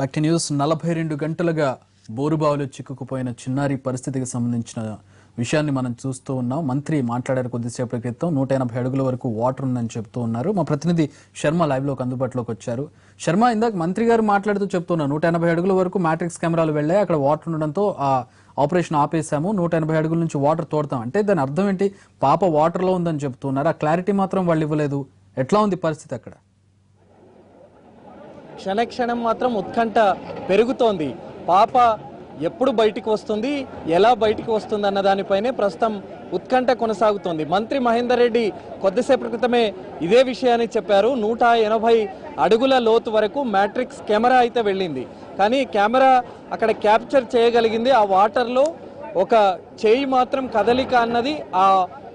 Back news నలభై రెండు గంటలుగా బోరుబావిలో చిక్కుకుపోయిన చిన్నారి పరిస్థితికి సంబంధించిన విషయాన్ని మనం చూస్తూ ఉన్నాం. మంత్రి మాట్లాడారు కొద్దిసేపటి క్రితం. నూట ఎనభై అడుగుల వరకు వాటర్ ఉందని చెప్తూ ఉన్నారు. మా ప్రతినిధి శర్మ లైవ్లోకి అందుబాటులోకి వచ్చారు. శర్మ ఇందాక మంత్రి గారు మాట్లాడుతూ చెప్తున్నారు. నూట ఎనభై అడుగుల వరకు మ్యాట్రిక్స్ కెమెరాలు వెళ్ళాయి. అక్కడ వాటర్ ఉండడంతో ఆ ఆపరేషన్ ఆపేసాము నూట ఎనభై అడుగుల నుంచి వాటర్ తోడతాం. అంటే దాని అర్థం ఏంటి? పాప వాటర్లో ఉందని చెప్తున్నారు. ఆ క్లారిటీ మాత్రం వాళ్ళు ఇవ్వలేదు. ఎట్లా ఉంది పరిస్థితి అక్కడ? క్షణక్షణం మాత్రం ఉత్కంఠ పెరుగుతోంది. పాప ఎప్పుడు బయటికి వస్తుంది ఎలా బయటికి వస్తుంది అన్న దానిపైనే ప్రస్తుతం ఉత్కంఠ కొనసాగుతోంది. మంత్రి మహేందర్ రెడ్డి కొద్దిసేపటి క్రితమే ఇదే విషయాన్ని చెప్పారు. నూట ఎనభై అడుగుల లోతు వరకు మ్యాట్రిక్స్ కెమెరా అయితే వెళ్ళింది. కానీ కెమెరా అక్కడ క్యాప్చర్ చేయగలిగింది. ఆ వాటర్లో ఒక చేయి మాత్రం కదలిక అన్నది ఆ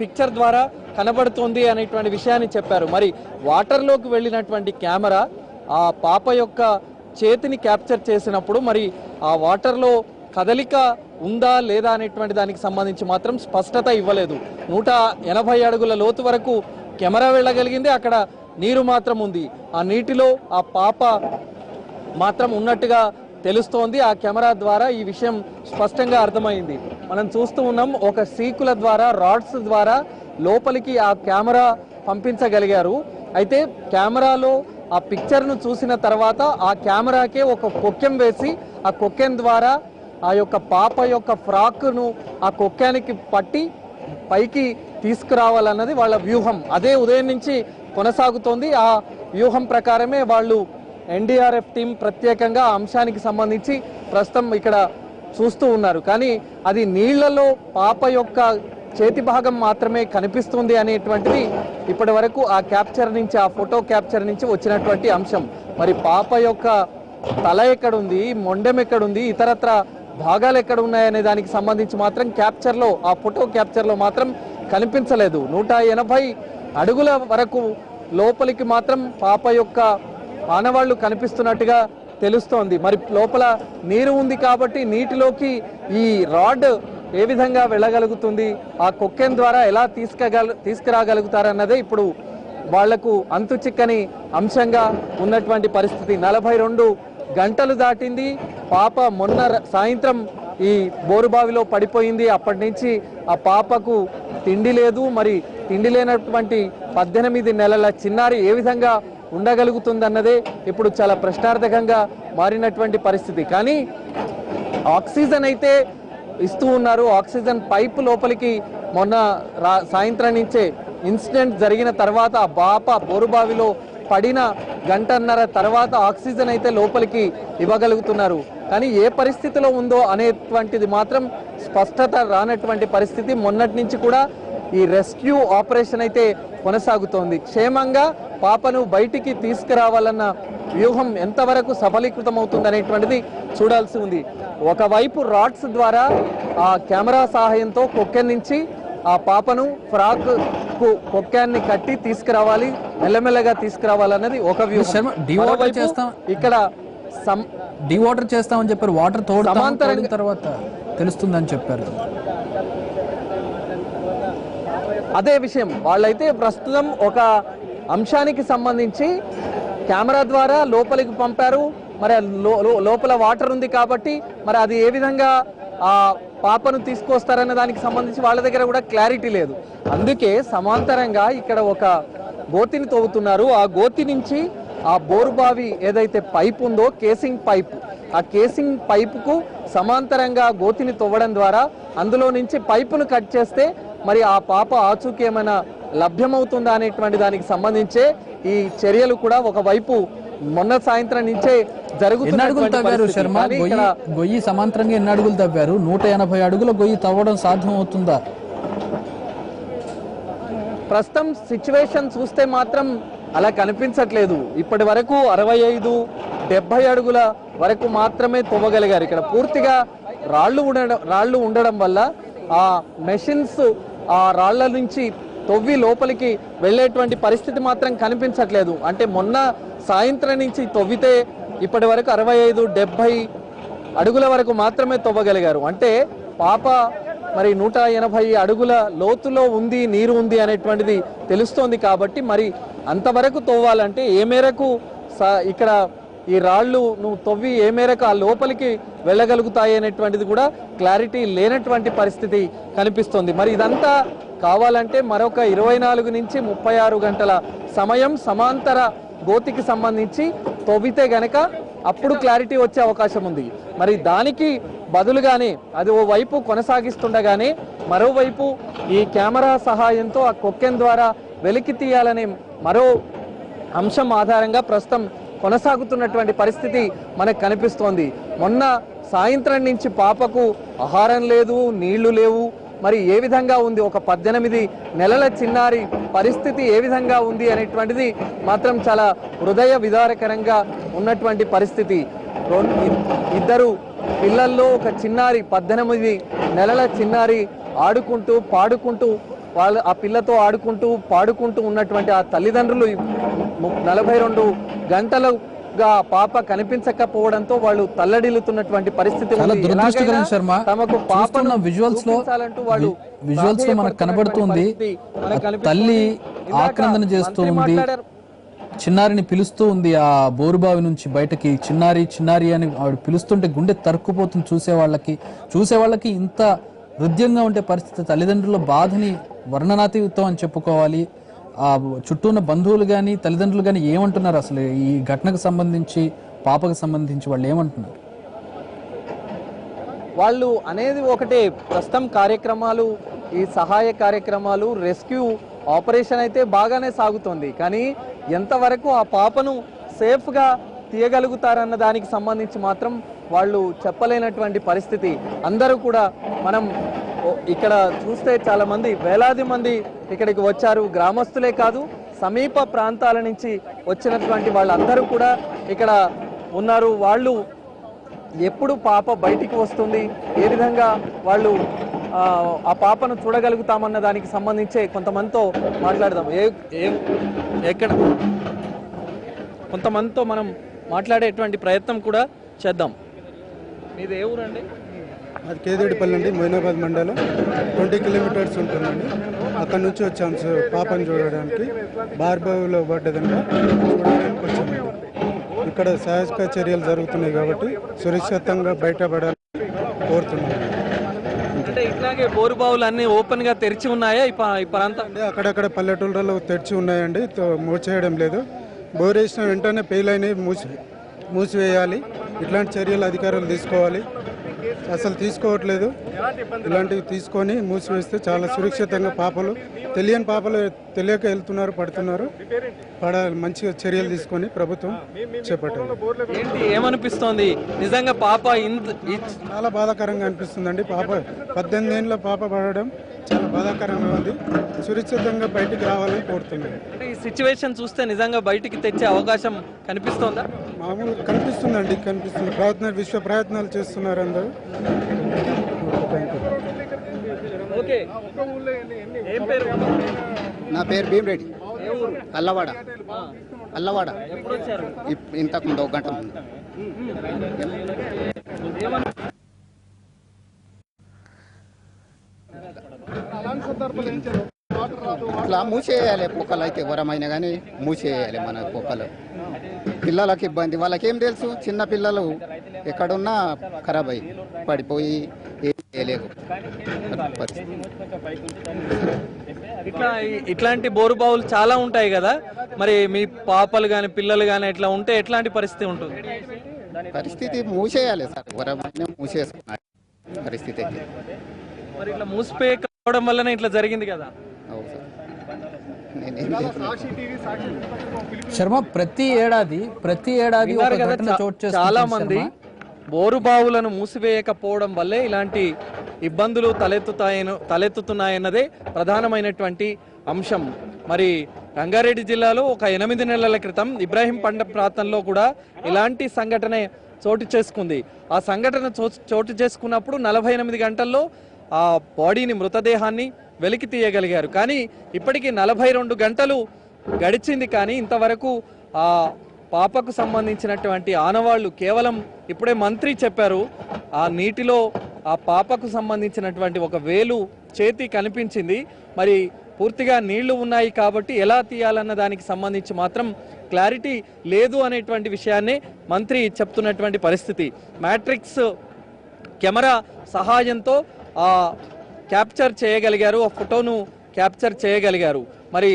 పిక్చర్ ద్వారా కనబడుతుంది అనేటువంటి విషయాన్ని చెప్పారు. మరి వాటర్లోకి వెళ్ళినటువంటి కెమెరా ఆ పాప యొక్క చేతిని క్యాప్చర్ చేసినప్పుడు మరి ఆ వాటర్లో కదలిక ఉందా లేదా అనేటువంటి దానికి సంబంధించి మాత్రం స్పష్టత ఇవ్వలేదు. నూట ఎనభై అడుగుల లోతు వరకు కెమెరా వెళ్ళగలిగింది. అక్కడ నీరు మాత్రం ఉంది. ఆ నీటిలో ఆ పాప మాత్రం ఉన్నట్టుగా తెలుస్తోంది. ఆ కెమెరా ద్వారా ఈ విషయం స్పష్టంగా అర్థమైంది. మనం చూస్తూ ఉన్నాం ఒక సీకుల ద్వారా రాడ్స్ ద్వారా లోపలికి ఆ కెమెరా పంపించగలిగారు. అయితే కెమెరాలో ఆ పిక్చర్ను చూసిన తర్వాత ఆ కెమెరాకే ఒక కొక్కెం వేసి ఆ కొక్కెం ద్వారా ఆ యొక్క పాప యొక్క ఫ్రాక్ను ఆ కొక్కానికి పట్టి పైకి తీసుకురావాలన్నది వాళ్ళ వ్యూహం. అదే ఉదయం నుంచి కొనసాగుతోంది. ఆ వ్యూహం ప్రకారమే వాళ్ళు ఎన్డీఆర్ఎఫ్ టీం ప్రత్యేకంగా అంశానికి సంబంధించి ప్రస్తుతం ఇక్కడ చూస్తూ ఉన్నారు. కానీ అది నీళ్ళలో పాప యొక్క చేతి భాగం మాత్రమే కనిపిస్తుంది అనేటువంటిది ఇప్పటి వరకు ఆ క్యాప్చర్ నుంచి ఆ ఫోటో క్యాప్చర్ నుంచి వచ్చినటువంటి అంశం. మరి పాప యొక్క తల ఎక్కడుంది మొండెం ఎక్కడుంది ఇతరత్ర భాగాలు ఎక్కడ ఉన్నాయనే దానికి సంబంధించి మాత్రం క్యాప్చర్లో ఆ ఫోటో క్యాప్చర్లో మాత్రం కనిపించలేదు. నూట ఎనభై అడుగుల వరకు లోపలికి మాత్రం పాప యొక్క ఆనవాళ్ళు కనిపిస్తున్నట్టుగా తెలుస్తోంది. మరి లోపల నీరు ఉంది కాబట్టి నీటిలోకి ఈ రాడ్ ఏ విధంగా వెళ్ళగలుగుతుంది? ఆ కొక్కెన్ ద్వారా ఎలా తీసుకగల తీసుకురాగలుగుతారన్నదే ఇప్పుడు వాళ్ళకు అంతు చిక్కని అంశంగా ఉన్నటువంటి పరిస్థితి. నలభై రెండు గంటలు దాటింది. పాప మొన్న సాయంత్రం ఈ బోరుబావిలో పడిపోయింది. అప్పటి నుంచి ఆ పాపకు తిండి లేదు. మరి తిండి లేనటువంటి పద్దెనిమిది నెలల చిన్నారి ఏ విధంగా ఉండగలుగుతుందన్నదే ఇప్పుడు చాలా ప్రశ్నార్థకంగా మారినటువంటి పరిస్థితి. కానీ ఆక్సిజన్ అయితే ఇస్తూ ఉన్నారు. ఆక్సిజన్ పైప్ లోపలికి మొన్న రా సాయంత్రం నుంచే ఇన్సిడెంట్ జరిగిన తర్వాత బాప బోరుబావిలో పడిన గంటన్నర తర్వాత ఆక్సిజన్ అయితే లోపలికి ఇవ్వగలుగుతున్నారు. కానీ ఏ పరిస్థితిలో ఉందో అనేటువంటిది మాత్రం స్పష్టత రానటువంటి పరిస్థితి. మొన్నటి నుంచి కూడా ఈ రెస్క్యూ ఆపరేషన్ అయితే కొనసాగుతోంది. క్షేమంగా పాపను బయటికి తీసుకురావాలన్న వ్యూహం ఎంతవరకు సఫలీకృతం అవుతుంది అనేటువంటిది చూడాల్సి ఉంది. ఒకవైపు రాడ్స్ ద్వారా ఆ కెమెరా సహాయంతో కొక్కెన్ నుంచి ఆ పాపను ఫ్రాక్కు కొక్కాన్ని కట్టి తీసుకురావాలి మెల్లమెల్లగా తీసుకురావాలన్నది ఒక వ్యూహం. చేస్తాం. ఇక్కడ సం డీ వాటర్ చేస్తామని చెప్పారు. వాటర్ తోడుతాం సమాంతరంగా- తోడిన తర్వాత తెలుస్తుందని చెప్పారు. అదే విషయం. వాళ్ళైతే ప్రస్తుతం ఒక అంశానికి సంబంధించి కెమెరా ద్వారా లోపలికి పంపారు. మరి లో- లోపల వాటర్ ఉంది కాబట్టి మరి అది ఏ విధంగా ఆ పాపను తీసుకొస్తారన్న దానికి సంబంధించి వాళ్ళ దగ్గర కూడా క్లారిటీ లేదు. అందుకే సమాంతరంగా ఇక్కడ ఒక గోతిని తవ్వుతున్నారు. ఆ గోతి నుంచి ఆ బోరుబావి ఏదైతే పైప్ ఉందో కేసింగ్ పైప్ ఆ కేసింగ్ పైపుకు సమాంతరంగా గోతిని తవ్వడం ద్వారా అందులో నుంచి పైపును కట్ చేస్తే మరి ఆ పాప ఆచూకీ ఏమైనా లభ్యమవుతుందా అనేటువంటి దానికి సంబంధించే ఈ చర్యలు కూడా ఒకవైపు మొన్న సాయంత్రం నుంచే జరుగుతున్నటువంటి తవ్వారు. శర్మ? గొయ్యి సమాంతరంగా ఎన్ని అడుగులు తవ్వారు? నూట ఎనభై అడుగుల గొయ్యి తవ్వడం సాధ్యం అవుతుందా ప్రస్తుతం సిచ్యువేషన్ చూస్తే మాత్రం అలా కనిపించట్లేదు. ఇప్పటి వరకు అరవై ఐదు డెబ్బై అడుగుల వరకు మాత్రమే తవ్వగలిగారు. ఇక్కడ పూర్తిగా రాళ్ళు ఉండడం రాళ్ళు ఉండడం వల్ల ఆ మెషిన్స్ ఆ రాళ్ళ నుంచి తొవ్వి లోపలికి వెళ్ళేటువంటి పరిస్థితి మాత్రం కనిపించట్లేదు. అంటే మొన్న సాయంత్రం నుంచి తవ్వితే ఇప్పటి వరకు అరవై ఐదు డెబ్బై అడుగుల వరకు మాత్రమే తవ్వగలిగారు. అంటే పాప మరి నూట ఎనభై అడుగుల లోతులో ఉంది నీరు ఉంది అనేటువంటిది తెలుస్తోంది కాబట్టి మరి అంతవరకు తవ్వాలంటే ఏ మేరకు స- ఇక్కడ ఈ రాళ్ళు నువ్వు తవ్వి ఏ మేరకు ఆ లోపలికి వెళ్ళగలుగుతాయి అనేటువంటిది కూడా క్లారిటీ లేనటువంటి పరిస్థితి కనిపిస్తోంది. మరి ఇదంతా కావాలంటే మరొక ఇరవై నాలుగు నుంచి ముప్పై ఆరు గంటల సమయం సమాంతర గోతికి సంబంధించి తవ్వితే గనక అప్పుడు క్లారిటీ వచ్చే అవకాశం ఉంది. మరి దానికి బదులుగానే అది ఓ వైపు కొనసాగిస్తుండగానే మరోవైపు ఈ కెమెరా సహాయంతో ఆ కొక్కెన్ ద్వారా వెలికి తీయాలనే మరో అంశం ఆధారంగా ప్రస్తుతం కొనసాగుతున్నటువంటి పరిస్థితి మనకు కనిపిస్తోంది. మొన్న సాయంత్రం నుంచి పాపకు ఆహారం లేదు నీళ్ళు లేవు మరి ఏ విధంగా ఉంది ఒక పద్దెనిమిది నెలల చిన్నారి పరిస్థితి ఏ విధంగా ఉంది అనేటువంటిది మాత్రం చాలా హృదయ విదారకరంగా ఉన్నటువంటి పరిస్థితి. ఇద్దరు పిల్లల్లో ఒక చిన్నారి పద్దెనిమిది నెలల చిన్నారి ఆడుకుంటూ పాడుకుంటూ వాళ్ళ ఆ పిల్లతో ఆడుకుంటూ పాడుకుంటూ ఉన్నటువంటి ఆ తల్లిదండ్రులు నలభై రెండు గంటలు ఆ పాప కనిపించకపోవడంతో వాళ్ళు తల్లడిల్లుతున్నటువంటి పరిస్థితి. దురదృష్టకరం శర్మ తమకు పాపను విజువల్స్లో వాళ్ళు విజువల్స్లో మనకు కనబడుతుంది. తల్లి ఆక్రందన చేస్తూ ఉంది. చిన్నారిని పిలుస్తూ ఉంది ఆ బోరుబావి నుంచి బయటకి చిన్నారి చిన్నారి అని ఆవిడ పిలుస్తుంటే గుండె తరుక్కుపోతుంది చూసే వాళ్ళకి చూసే వాళ్ళకి ఇంత హృదయంగా ఉండే పరిస్థితి తల్లిదండ్రుల బాధని వర్ణనాతీతం అని చెప్పుకోవాలి చుట్టూ ఉన్న బంధువులు కానీ తల్లిదండ్రులు కానీ ఏమంటున్నారు అసలు? ఈ ఘటనకు సంబంధించి పాపకు సంబంధించి వాళ్ళు ఏమంటున్నారు? వాళ్ళు అనేది ఒకటే. ప్రస్తుతం కార్యక్రమాలు ఈ సహాయ కార్యక్రమాలు రెస్క్యూ ఆపరేషన్ అయితే బాగానే సాగుతోంది. కానీ ఎంతవరకు ఆ పాపను సేఫ్గా తీయగలుగుతారన్న దానికి సంబంధించి మాత్రం వాళ్ళు చెప్పలేనటువంటి పరిస్థితి. అందరూ కూడా మనం ఇక్కడ చూస్తే చాలా మంది వేలాది మంది ఇక్కడికి వచ్చారు. గ్రామస్తులే కాదు సమీప ప్రాంతాల నుంచి వచ్చినటువంటి వాళ్ళందరూ కూడా ఇక్కడ ఉన్నారు. వాళ్ళు ఎప్పుడు పాప బయటికి వస్తుంది? ఏ విధంగా వాళ్ళు ఆ, పాపను చూడగలుగుతామన్న దానికి సంబంధించే కొంతమందితో మాట్లాడదాం. ఏ ఏ ఎక్కడ? కొంతమందితో మనం మాట్లాడేటువంటి ప్రయత్నం కూడా చేద్దాం. మీది ఏ ఊరండి? అది కేదేడిపల్లి అండి మొయినాబాద్ మండలం. ట్వంటీ కిలోమీటర్స్ ఉంటుందండి. అక్కడ నుంచి వచ్చాం సార్ పాపని చూడడానికి. బార్బావిలో పడ్డదండి చూడడానికి ఇక్కడ సహజ చర్యలు జరుగుతున్నాయి కాబట్టి సురక్షితంగా బయటపడాలని కోరుతున్నాం. అంటే ఇట్లాగే బోరు బావులు అన్ని ఓపెన్గా తెరిచి ఉన్నాయా? ఈ ప్రాంతం అంటే అక్కడక్కడ పల్లెటూళ్ళలో తెరిచి ఉన్నాయండి. మూసేయడం లేదు. బోరేసిన వెంటనే పెయిలైనవి మూసి మూసివేయాలి. ఇట్లాంటి చర్యలు అధికారులు తీసుకోవాలి. అసలు తీసుకోవట్లేదు. ఇలాంటివి తీసుకొని మూసివేస్తే చాలా సురక్షితంగా పాపలు తెలియని పాపలు తెలియక వెళ్తున్నారు పడుతున్నారు. పడ మంచిగా చర్యలు తీసుకొని ప్రభుత్వం చేపట్టాలి. ఏమనిపిస్తోంది? నిజంగా పాప ఇంత చాలా బాధాకరంగా అనిపిస్తుందండి. పాప పద్దెనిమిది ఏళ్ళ పాప పడడం చాలా బాధాకరంగా ఉంది. సురక్షితంగా బయటికి రావాలని కోరుతున్నాను. ఈ సిచ్యువేషన్ చూస్తే నిజంగా బయటికి తెచ్చే అవకాశం కనిపిస్తోందా? మామూలు కనిపిస్తుందండి కనిపిస్తుంది. ప్రయత్నాలు విశ్వ ప్రయత్నాలు చేస్తున్నారు అందరూ. ఓకే. ఏం పేరు? నా పేరు భీమరెడ్డి. అల్లవాడ అల్లవాడ ఎప్పుడు వచ్చారు ఇప్- ఇంతకు ముందు ఒక గంట ముందు. ఇట్లా మూసేయాలి కుక్కలు అయితే ఎవరమైనా కానీ మూసేయాలి మన కుక్కలు పిల్లలకి ఇబ్బంది. వాళ్ళకి ఏం తెలుసు? చిన్న పిల్లలు ఎక్కడున్నా ఖరాబ్ అయ్యి పడిపోయి ఏం ఇట్లా ఇట్లాంటి బోరు బావులు చాలా ఉంటాయి కదా. మరి మీ పాపలు కానీ పిల్లలు కానీ ఇట్లా ఉంటే ఎట్లాంటి పరిస్థితి ఉంటుంది? పరిస్థితి మూసేయాలి సార్. ఎవరమైనా మూసేసుకున్నారు పరిస్థితి. మరి ఇట్లా మూసిపోయి కావడం వల్లనే ఇట్లా జరిగింది కదా. శర్మ ప్రతి ఏడాది ప్రతి ఏడాది చాలా మంది. బోరు బావులను మూసివేయకపోవడం వల్లే ఇలాంటి ఇబ్బందులు తలెత్తుతాయను తలెత్తుతున్నాయన్నదే ప్రధానమైనటువంటి అంశం మరి రంగారెడ్డి జిల్లాలో ఒక ఎనిమిది నెలల క్రితం ఇబ్రాహీం పండ ప్రాంతంలో కూడా ఇలాంటి సంఘటన చోటు చేసుకుంది ఆ సంఘటన చోటు చేసుకున్నప్పుడు నలభై ఎనిమిది గంటల్లో ఆ బాడీని మృతదేహాన్ని వెలికి తీయగలిగారు. కానీ ఇప్పటికీ నలభై రెండు గంటలు గడిచింది. కానీ ఇంతవరకు ఆ పాపకు సంబంధించినటువంటి ఆనవాళ్ళు కేవలం ఇప్పుడే మంత్రి చెప్పారు. ఆ నీటిలో ఆ పాపకు సంబంధించినటువంటి ఒక వేలు చేతి కనిపించింది. మరి పూర్తిగా నీళ్ళు ఉన్నాయి కాబట్టి ఎలా తీయాలన్న దానికి సంబంధించి మాత్రం క్లారిటీ లేదు అనేటువంటి విషయాన్ని మంత్రి చెప్తున్నటువంటి పరిస్థితి. మ్యాట్రిక్స్ కెమెరా సహాయంతో ఆ క్యాప్చర్ చేయగలిగారు ఆ ఫోటోను క్యాప్చర్ చేయగలిగారు. మరి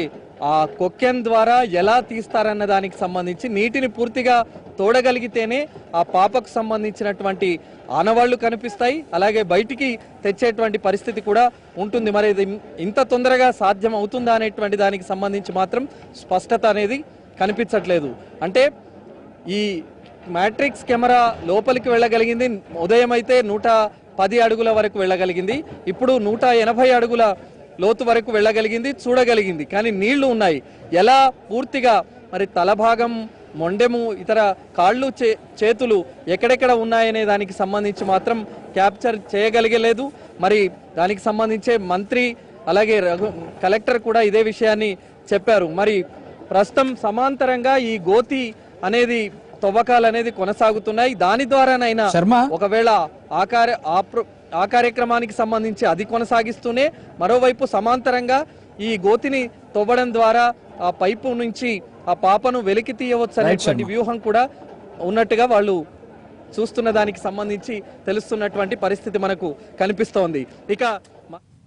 ఆ కొక్కెన్ ద్వారా ఎలా తీస్తారన్న దానికి సంబంధించి నీటిని పూర్తిగా తోడగలిగితేనే ఆ పాపకు సంబంధించినటువంటి ఆనవాళ్ళు కనిపిస్తాయి అలాగే బయటికి తెచ్చేటువంటి పరిస్థితి కూడా ఉంటుంది. మరి ఇది ఇంత తొందరగా సాధ్యం అవుతుందా అనేటువంటి దానికి సంబంధించి మాత్రం స్పష్టత అనేది కనిపించట్లేదు. అంటే ఈ మ్యాట్రిక్స్ కెమెరా లోపలికి వెళ్ళగలిగింది ఉదయం అయితే నూట పది అడుగుల వరకు వెళ్ళగలిగింది. ఇప్పుడు నూట ఎనభై అడుగుల లోతు వరకు వెళ్ళగలిగింది చూడగలిగింది. కానీ నీళ్ళు ఉన్నాయి. ఎలా పూర్తిగా మరి తలభాగం మొండెము ఇతర కాళ్ళు చే చేతులు ఎక్కడెక్కడ ఉన్నాయనే దానికి సంబంధించి మాత్రం క్యాప్చర్ చేయగలిగలేదు. మరి దానికి సంబంధించే మంత్రి అలాగే రఘు కలెక్టర్ కూడా ఇదే విషయాన్ని చెప్పారు. మరి ప్రస్తుతం సమాంతరంగా ఈ గోతి అనేది తవ్వకాలు అనేది కొనసాగుతున్నాయి. దాని ద్వారానైనా శర్మ. ఒకవేళ ఆ కార్య ఆ కార్యక్రమానికి సంబంధించి అది కొనసాగిస్తూనే మరోవైపు సమాంతరంగా ఈ గోతిని తవ్వడం ద్వారా ఆ పైపు నుంచి ఆ పాపను వెలికి తీయవచ్చు అనేటువంటి వ్యూహం కూడా ఉన్నట్టుగా వాళ్ళు చూస్తున్న దానికి సంబంధించి తెలుస్తున్నటువంటి పరిస్థితి మనకు కనిపిస్తోంది. ఇక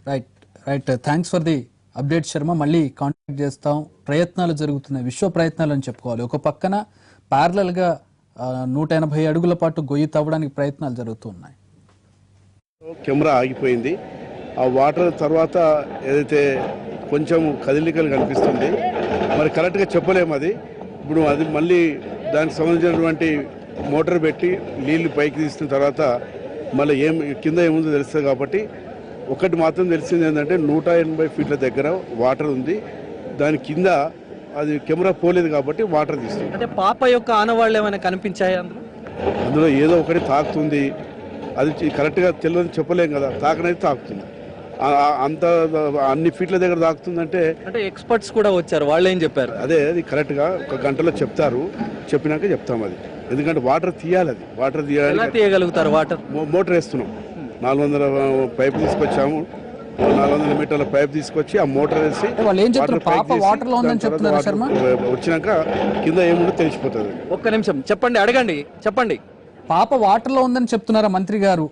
right right. Thanks for the update Sharma. మళ్ళీ కాంటాక్ట్ చేస్తాం. ప్రయత్నాలు జరుగుతున్నాయి. విశ్వ ప్రయత్నాలు అని చెప్పుకోవాలి. ఒక పక్కన ప్యారలల్గా నూట ఎనభై అడుగుల పాటు గొయ్యి తవ్వడానికి ప్రయత్నాలు జరుగుతున్నాయి. కెమెరా ఆగిపోయింది. ఆ వాటర్ తర్వాత ఏదైతే కొంచెం కదిలికలు కనిపిస్తుంది మరి కరెక్ట్గా చెప్పలేము అది. ఇప్పుడు అది మళ్ళీ దానికి సంబంధించినటువంటి మోటార్ పెట్టి నీళ్ళు పైకి తీసిన తర్వాత మళ్ళీ ఏం కింద ఏముందో తెలుస్తుంది కాబట్టి ఒకటి మాత్రం తెలిసింది ఏంటంటే నూట ఎనభై ఫీట్ల దగ్గర వాటర్ ఉంది. దాని కింద అది కెమెరా పోలేదు కాబట్టి వాటర్ తీస్తుంది అంటే పాప యొక్క ఆనవాళ్ళు ఏమైనా కనిపించాయి అందులో? అందులో ఏదో ఒకటి తాకుతుంది. అది కరెక్ట్గా తెలియదు చెప్పలేం కదా. తాకనైతే తాకుతుంది. అంత అన్ని ఫీట్ల దగ్గర తాకుతుందంటే అంటే ఎక్స్పర్ట్స్ కూడా వచ్చారు. వాళ్ళు ఏం చెప్పారు? అదే అది కరెక్ట్గా ఒక గంటలో చెప్తారు. చెప్పినాక చెప్తాం అది. ఎందుకంటే వాటర్ తీయాలి అది. వాటర్ తీయాలి తీయగలుగుతారు వాటర్? మోటార్ వేస్తున్నాం. నాలుగు వందల పైప్ తీసుకొచ్చాము. నాలుగు వందల మీటర్ల పైప్ తీసుకొచ్చి ఆ మోటార్ వేసి వాళ్ళు ఏం చెప్తారు? వాటర్ పైకి పాప తీసి వాటర్లో ఉందని చెప్తున్నారా వాటర్ వచ్చినాక కింద ఏముందో తెలిసిపోతుంది. ఒక్క నిమిషం. చెప్పండి అడగండి. చెప్పండి. పాప వాటర్లో ఉందని చెప్తున్నారా మంత్రి గారు?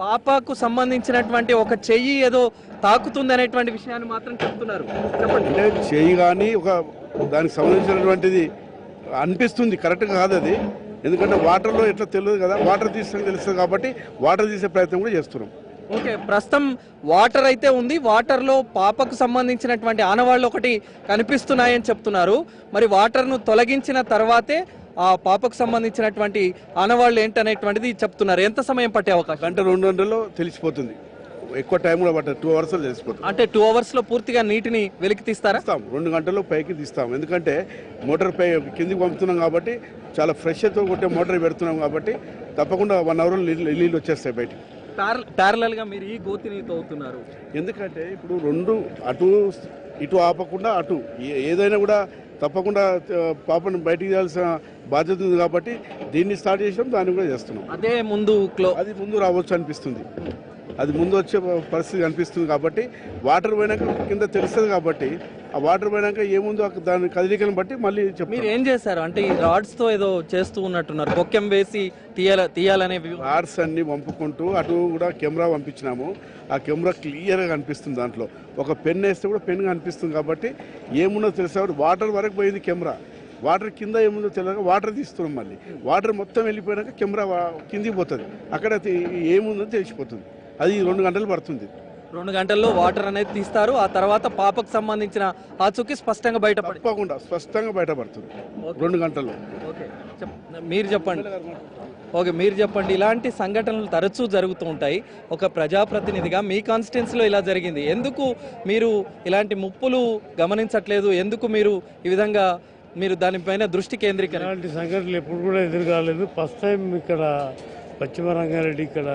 పాపకు సంబంధించినటువంటి ఒక చెయ్యి ఏదో తాకుతుంది అనేటువంటి విషయాన్ని మాత్రం చెప్తున్నారు. చెప్పండి. అంటే చేయి కానీ ఒక దానికి సంబంధించినటువంటిది అనిపిస్తుంది. కరెక్ట్గా కాదు అది. ఎందుకంటే వాటర్లో ఎట్లా తెలియదు కదా. వాటర్ తీస్తే తెలుస్తుంది కాబట్టి వాటర్ తీసే ప్రయత్నం కూడా చేస్తున్నాం. ఓకే ప్రస్తుతం వాటర్ అయితే ఉంది. వాటర్లో పాపకు సంబంధించినటువంటి ఆనవాళ్ళు ఒకటి కనిపిస్తున్నాయని చెప్తున్నారు. మరి వాటర్ను తొలగించిన తర్వాతే ఆ పాపకు సంబంధించినటువంటి ఆనవాళ్ళు ఏంటనేటువంటిది చెప్తున్నారు. ఎంత సమయం పట్టే అవకాశం? గంట రెండు గంటల్లో తెలిసిపోతుంది. ఎక్కువ టైం కూడా పట్టదు. టూ అవర్స్లో తెలిసిపోతుంది. అంటే టూ అవర్స్లో పూర్తిగా నీటిని వెలికి తీస్తారా? తీస్తాం. రెండు గంటల్లో పైకి తీస్తాం. ఎందుకంటే మోటార్ పై కిందికి పంపుతున్నాం కాబట్టి చాలా ఫ్రెష్తో కొట్టే మోటార్ పెడుతున్నాం కాబట్టి తప్పకుండా వన్ అవర్లో నీళ్ళు నీళ్ళు వచ్చేస్తాయి బయటికి. ప్యారలల్గా మీరు ఈ గోతిని తవ్వుతున్నారు. ఎందుకంటే ఇప్పుడు రెండు అటు ఇటు ఆపకుండా అటు ఏదైనా కూడా తప్పకుండా పాపను బయటికి తీయాల్సిన బాధ్యత ఉంది కాబట్టి దీన్ని స్టార్ట్ చేసాం దాన్ని కూడా చేస్తున్నాం. అదే ముందు క్లో అది ముందు రావచ్చు అనిపిస్తుంది. అది ముందు వచ్చే పరిస్థితి అనిపిస్తుంది కాబట్టి వాటర్ పోయినాక కింద తెలుస్తుంది కాబట్టి ఆ వాటర్ పోయినాక ఏముందో దాని కదలికలను బట్టి మళ్ళీ మీరు ఏం చేశారు? అంటే ఈ రాడ్స్తో ఏదో చేస్తూ ఉన్నట్టున్నారు. బొక్కెం వేసి తీయాల తీయాలనే కార్స్ అన్ని పంపుకుంటూ అటు కూడా కెమెరా పంపించినాము. ఆ కెమెరా క్లియర్గా కనిపిస్తుంది దాంట్లో. ఒక పెన్ వేస్తే కూడా పెన్ కనిపిస్తుంది కాబట్టి ఏముందో తెలిసే? వాటర్ వరకు పోయింది కెమెరా. వాటర్ కింద ఏముందో తెలియక వాటర్ తీస్తున్నాం మళ్ళీ. వాటర్ మొత్తం వెళ్ళిపోయాక కెమెరా కిందికి పోతుంది. అక్కడ ఏముందో తెలిసిపోతుంది. అది రెండు గంటలు పడుతుంది. రెండు గంటల్లో వాటర్ అనేది తీస్తారు. ఆ తర్వాత పాపకు సంబంధించిన ఆచూకీ స్పష్టంగా బయటపడి తప్పకుండా స్పష్టంగా బయటపడుతుంది. రెండు గంటల్లో. ఓకే. మీరు చెప్పండి. ఓకే మీరు చెప్పండి. ఇలాంటి సంఘటనలు తరచూ జరుగుతూ ఉంటాయి. ఒక ప్రజాప్రతినిధిగా మీ కాన్స్టిట్యున్సీలో ఇలా జరిగింది. ఎందుకు మీరు ఇలాంటి ముప్పులు గమనించట్లేదు? ఎందుకు మీరు ఈ విధంగా మీరు దానిపైన దృష్టి కేంద్రీకరణ ఇలాంటి సంఘటనలు ఎప్పుడు కూడా ఎదురు కాలేదు ఫస్ట్ టైం ఇక్కడ పశ్చిమ రంగారెడ్డి ఇక్కడ